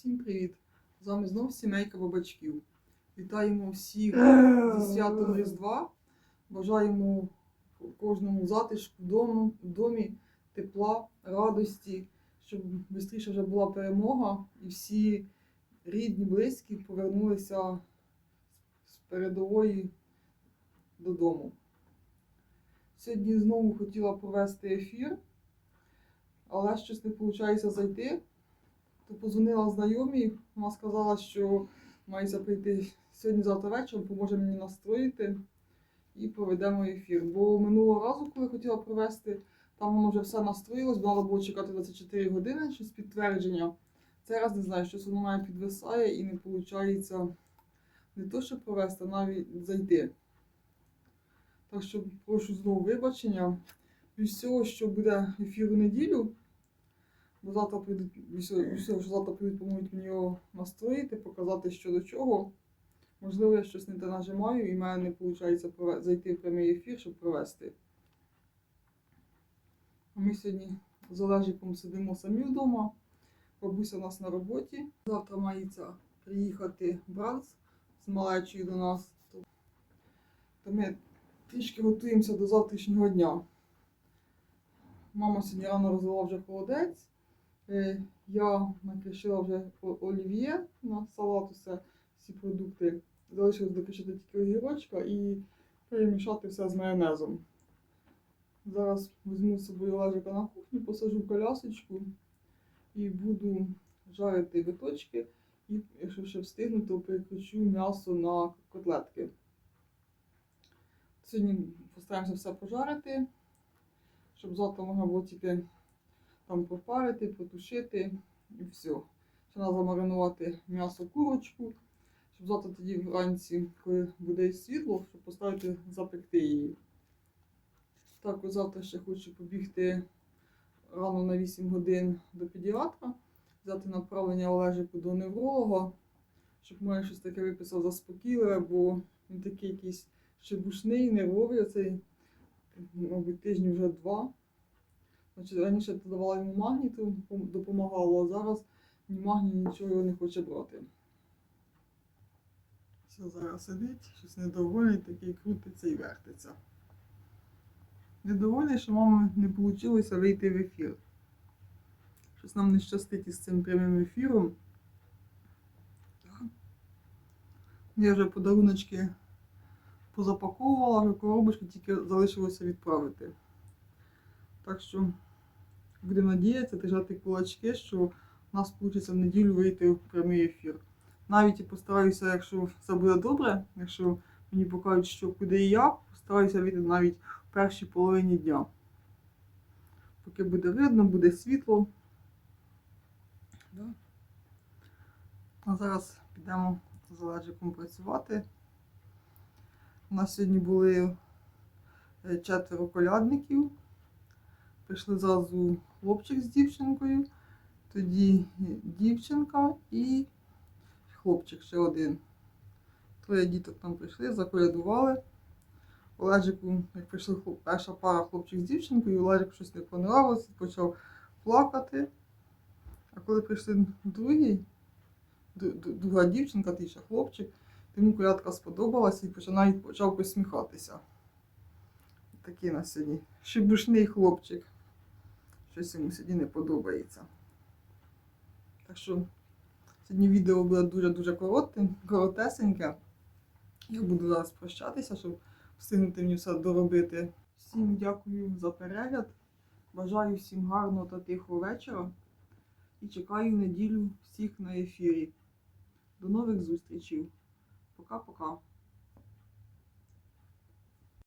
Всім привіт! З вами знов сімейка бабачків. Вітаємо всіх зі святом Різдва. Бажаємо кожному затишку вдома, в домі, тепла, радості, щоб швидше вже була перемога і всі рідні, близькі повернулися з передової додому. Сьогодні знову хотіла провести ефір, але щось не виходить зайти. То позвонила знайомій, вона сказала, що мається прийти сьогодні-завтра вечором, поможе мені настроїти і проведемо ефір. Бо минулого разу, коли хотіла провести, там воно вже все настроїлось, треба було чекати 24 години щось підтвердження. Цей раз не знаю, щось воно мене підвисає і не виходить не то, що провести, а навіть зайти. Так що прошу знову вибачення. Від всього, що буде ефір у неділю, бо завтра прийдуть, що завтра прийдуть, помогуть мені його настроїти, показати, що до чого. Можливо, я щось не те нажимаю, і в мене не виходить зайти в прямий ефір, щоб провести. Ми сьогодні з Олежиком сидимо самі вдома. Бабуся у нас на роботі. Завтра мається приїхати брат з малечою до нас. То ми трішки готуємося до завтрашнього дня. Мама сьогодні рано розвела вже холодець. Е, Я накришила вже олів'є на салат, усе, всі продукти. Залишилось докришити тільки огірочка і перемішати все з майонезом. Зараз візьму з собою лежика на кухню, посажу колясочку і буду жарити виточки. І якщо ще встигну, то переключу м'ясо на котлетки. Сьогодні постараємося все пожарити, щоб завтра можна було тільки там попарити, потушити і все. Ще треба замаринувати м'ясо курочку, щоб завтра тоді вранці, коли буде світло, щоб поставити запекти її. Також завтра ще хочу побігти рано на 8 годин до педіатра, взяти направлення Олежику до невролога, щоб мене щось таке виписав заспокійливе, бо він такий якийсь шибушний, нервовий, оцей, мабуть, тижні вже два. Значить, раніше давала йому магній, допомагало, а зараз ні магній, нічого не хоче брати. Все, зараз сидить, щось недовольний, такий крутиться і вертиться. Недовольний, що мами не вийшло вийти в ефір. Щось нам не щастить із цим прямим ефіром. Я вже подаруночки позапаковувала, вже коробочки тільки залишилося відправити. Так що будемо надіятися, держати кулачки, що в нас вийде в неділю вийти в прямий ефір. Навіть і постараюся, якщо все буде добре, якщо мені покажуть, що куди і як, постараюся вийти навіть в першій половині дня. Поки буде видно, буде світло. Да. А зараз підемо з Олежиком працювати. У нас сьогодні були е, четверо колядників. Прийшли зразу хлопчик з дівчинкою, тоді дівчинка і хлопчик ще один. Троє діток там прийшли, заколядували. Олежику, як прийшли хлоп- перша пара хлопчик з дівчинкою, Олежик щось не понравилося, почав плакати. А коли прийшли другі, друга дівчинка, той ще хлопчик, йому колядка сподобалася і навіть почав посміхатися. Такий у нас сьогодні шибушний хлопчик. Щось йому сьогодні не подобається. Так що сьогодні відео буде дуже-дуже коротке, коротесеньке. Я буду зараз прощатися, щоб встигнути мені все доробити. Всім дякую за перегляд. Бажаю всім гарного та тихого вечора. І чекаю неділю всіх на ефірі. До нових зустрічей. Пока-пока.